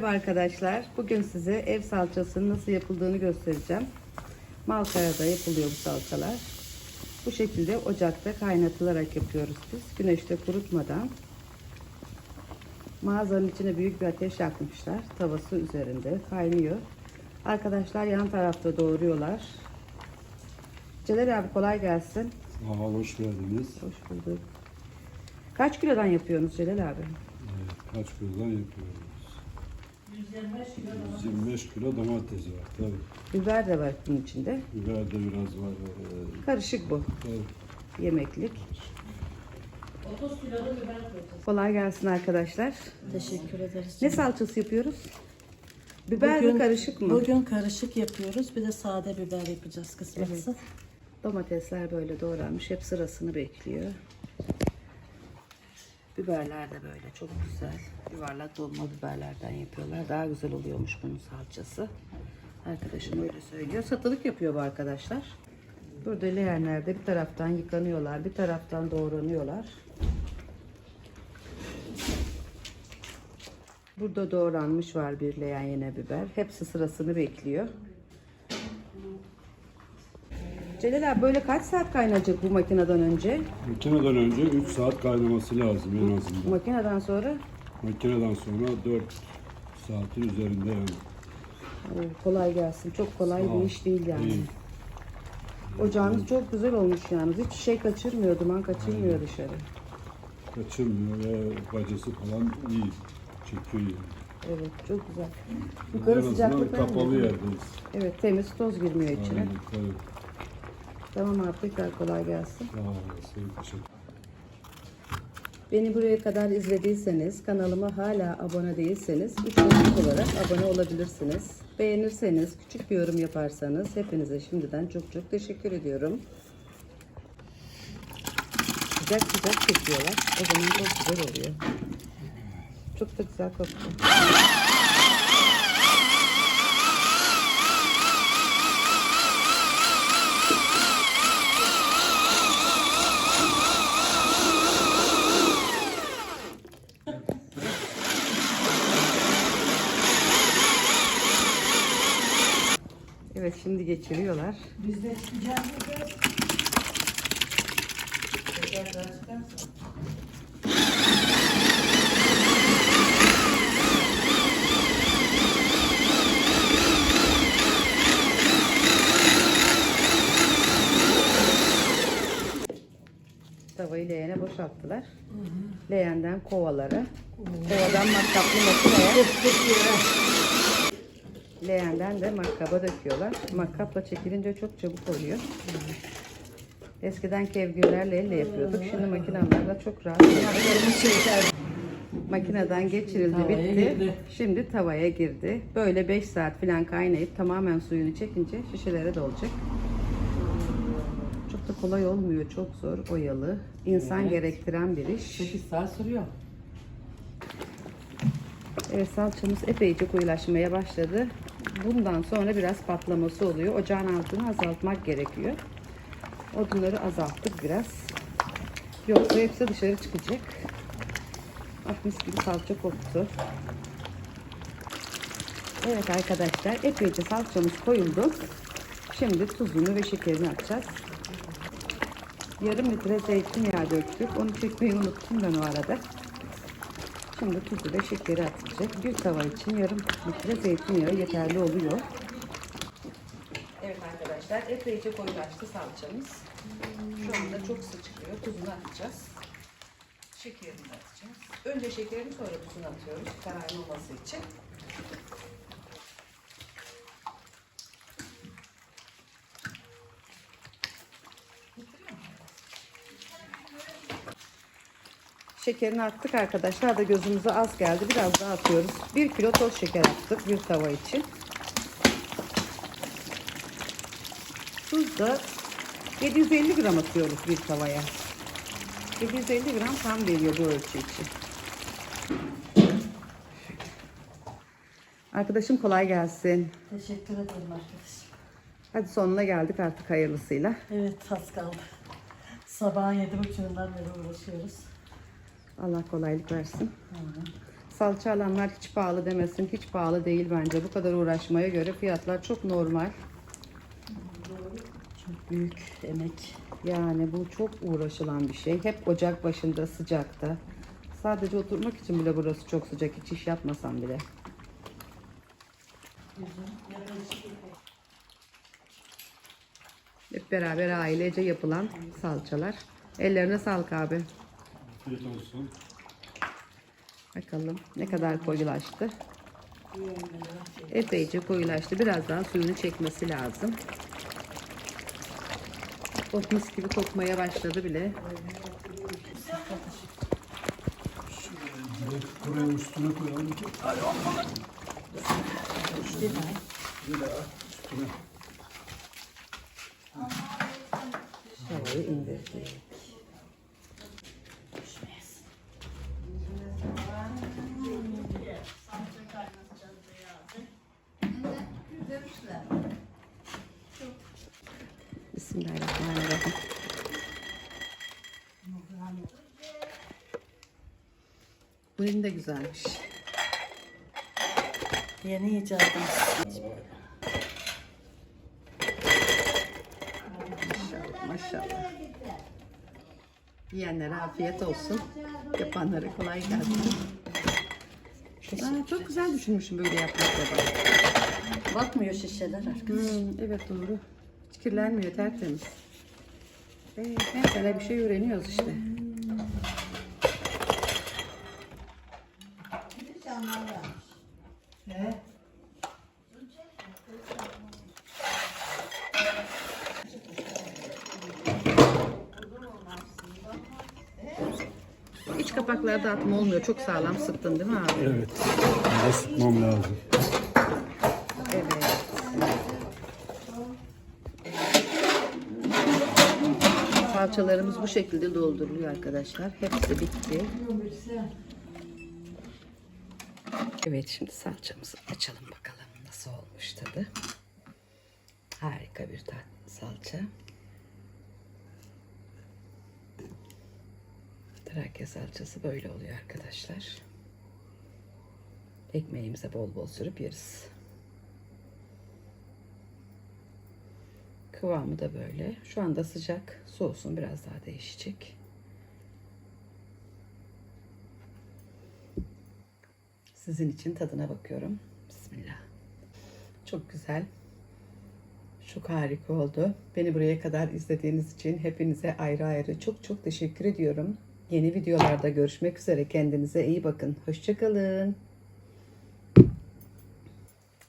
Merhaba arkadaşlar. Bugün size ev salçasının nasıl yapıldığını göstereceğim. Malkara'da yapılıyor bu salçalar. Bu şekilde ocakta kaynatılarak yapıyoruz biz. Güneşte kurutmadan. Mağazanın içine büyük bir ateş yakmışlar. Tavası üzerinde kaynıyor. Arkadaşlar yan tarafta doğruyorlar. Celal abi kolay gelsin. Aa, hoş geldiniz. Hoş bulduk. Kaç kilodan yapıyorsunuz Celal abi? Ee, kaç kilodan yapıyoruz? 125 kilo domates var tabii. Biber de var bunun içinde. Biber de biraz var. Ee, Karışık bu. tabii. Yemeklik. Kolay gelsin arkadaşlar. Teşekkür ederiz. Ne salçası yapıyoruz? Biber mi Bugün- karışık mı? Bugün karışık yapıyoruz. Bir de sade biber yapacağız kısmetse. Domatesler böyle doğranmış. Hep sırasını bekliyor. Biberler de böyle çok güzel. Yuvarlak dolma biberlerden yapıyorlar. Daha güzel oluyormuş bunun salçası. Arkadaşım öyle söylüyor. Satılık yapıyor bu arkadaşlar. Burada leğenlerde bir taraftan yıkanıyorlar. Bir taraftan doğranıyorlar. Burada doğranmış var bir leğen yine biber. Hepsi sırasını bekliyor. Celal abi böyle kaç saat kaynayacak bu makineden önce? Makineden önce 3 saat kaynaması lazım en azından. Makineden sonra Makineden sonra 4 saatin üzerinde yani. Oo, kolay gelsin. Çok kolay Sağ ol. bir iş değil yani. İyi. Ocağınız çok güzel olmuş yalnız. Hiç şey kaçırmıyor, duman kaçırmıyor dışarı. Kaçırmıyor ve bacası falan iyi. Çekiyor yani. Evet, çok güzel. En Yukarı azından sıcaklık kapalı yerdeyiz. Evet, temiz toz girmiyor içine. Aynen, tabii. Tamam abi tekrar kolay gelsin. Sağ olasın. Teşekkür Beni buraya kadar izlediyseniz, kanalıma hala abone değilseniz ücretsiz olarak abone olabilirsiniz. Beğenirseniz, küçük bir yorum yaparsanız hepinize şimdiden çok çok teşekkür ediyorum. Sıcak sıcak çekiyorlar. O zaman çok güzel oluyor. Çok da güzel kokuyor. Evet şimdi geçiriyorlar. Biz de sıcak Tavayı leğene boşalttılar. Leğenden kovalara. Kovadan matkaplı makineye. Leğenden de makkaba döküyorlar. Makkapla çekilince çok çabuk oluyor. Eskiden kevgirlerle elle yapıyorduk. Şimdi makinelerle çok rahat. Makineden geçirildi, bitti. Şimdi tavaya girdi. Böyle 5 saat falan kaynayıp tamamen suyunu çekince şişelere dolacak. Çok da kolay olmuyor. Çok zor, oyalı. İnsan gerektiren bir iş. 8 saat sürüyor. Evet salçamız epeyce koyulaşmaya başladı. Bundan sonra biraz patlaması oluyor. Ocağın altını azaltmak gerekiyor. Odunları azalttık biraz. Yoksa hepsi dışarı çıkacak. Ah mis gibi salça koktu. Evet arkadaşlar epeyce salçamız koyuldu. Şimdi tuzunu ve şekerini atacağız. Yarım litre zeytinyağı döktük. Onu çekmeyi unuttum ben o arada. Şimdi tuzu ve şekeri atacak. Bir tava için yarım litre zeytinyağı yeterli oluyor. Evet arkadaşlar epeyce koyulaştı salçamız. Şu anda çok su çıkıyor. Tuzunu atacağız. Şekerini atacağız. Önce şekerini sonra tuzunu atıyoruz. Kararmaması için. Şekerini attık arkadaşlar da gözümüze az geldi. Biraz daha atıyoruz. 1 kilo toz şeker attık bir tava için. Tuz da 750 gram atıyoruz bir tavaya. 750 gram tam veriyor bu ölçü için. Arkadaşım kolay gelsin. Teşekkür ederim arkadaşım. Hadi sonuna geldik artık hayırlısıyla. Evet az kaldı. Sabahın yedi buçuğundan beri uğraşıyoruz. Allah kolaylık versin. salça alanlar hiç pahalı demesin. Hiç pahalı değil bence. Bu kadar uğraşmaya göre fiyatlar çok normal. Çok büyük emek. Yani bu çok uğraşılan bir şey. Hep ocak başında sıcakta. Sadece oturmak için bile burası çok sıcak. Hiç iş yapmasam bile. Hep beraber ailece yapılan salçalar. Ellerine sağlık abi. Afiyet olsun. Bakalım ne kadar koyulaştı. Epeyce koyulaştı. Biraz daha suyunu çekmesi lazım. Oh mis gibi kokmaya başladı bile. Buraya üstüne koyalım ki. Üstüne. Havayı indirdik. Bismillahirrahmanirrahim. Bu elim de güzelmiş. Yeni icadımız. Maşallah maşallah. Yiyenlere afiyet olsun. Yapanlara kolay gelsin. Aa, çok güzel düşünmüşüm böyle yapmakla. Bakmıyor şişeler arkadaşlar. Hmm, evet doğru. Hiç kirlenmiyor tertemiz. Ee, her sene bir şey öğreniyoruz işte. İç kapakları da atma olmuyor. Çok sağlam sıktın değil mi abi? Evet. Sıkmam lazım. Evet. Salçalarımız bu şekilde dolduruluyor arkadaşlar. Hepsi bitti. Evet şimdi salçamızı açalım bakalım nasıl olmuş tadı. Harika bir tat salça. Trakya salçası böyle oluyor arkadaşlar. Ekmeğimize bol bol sürüp yeriz. Kıvamı da böyle. Şu anda sıcak. Soğusun biraz daha değişecek. Sizin için tadına bakıyorum. Bismillah. Çok güzel. Çok harika oldu. Beni buraya kadar izlediğiniz için hepinize ayrı ayrı çok çok teşekkür ediyorum. Yeni videolarda görüşmek üzere. Kendinize iyi bakın. Hoşçakalın.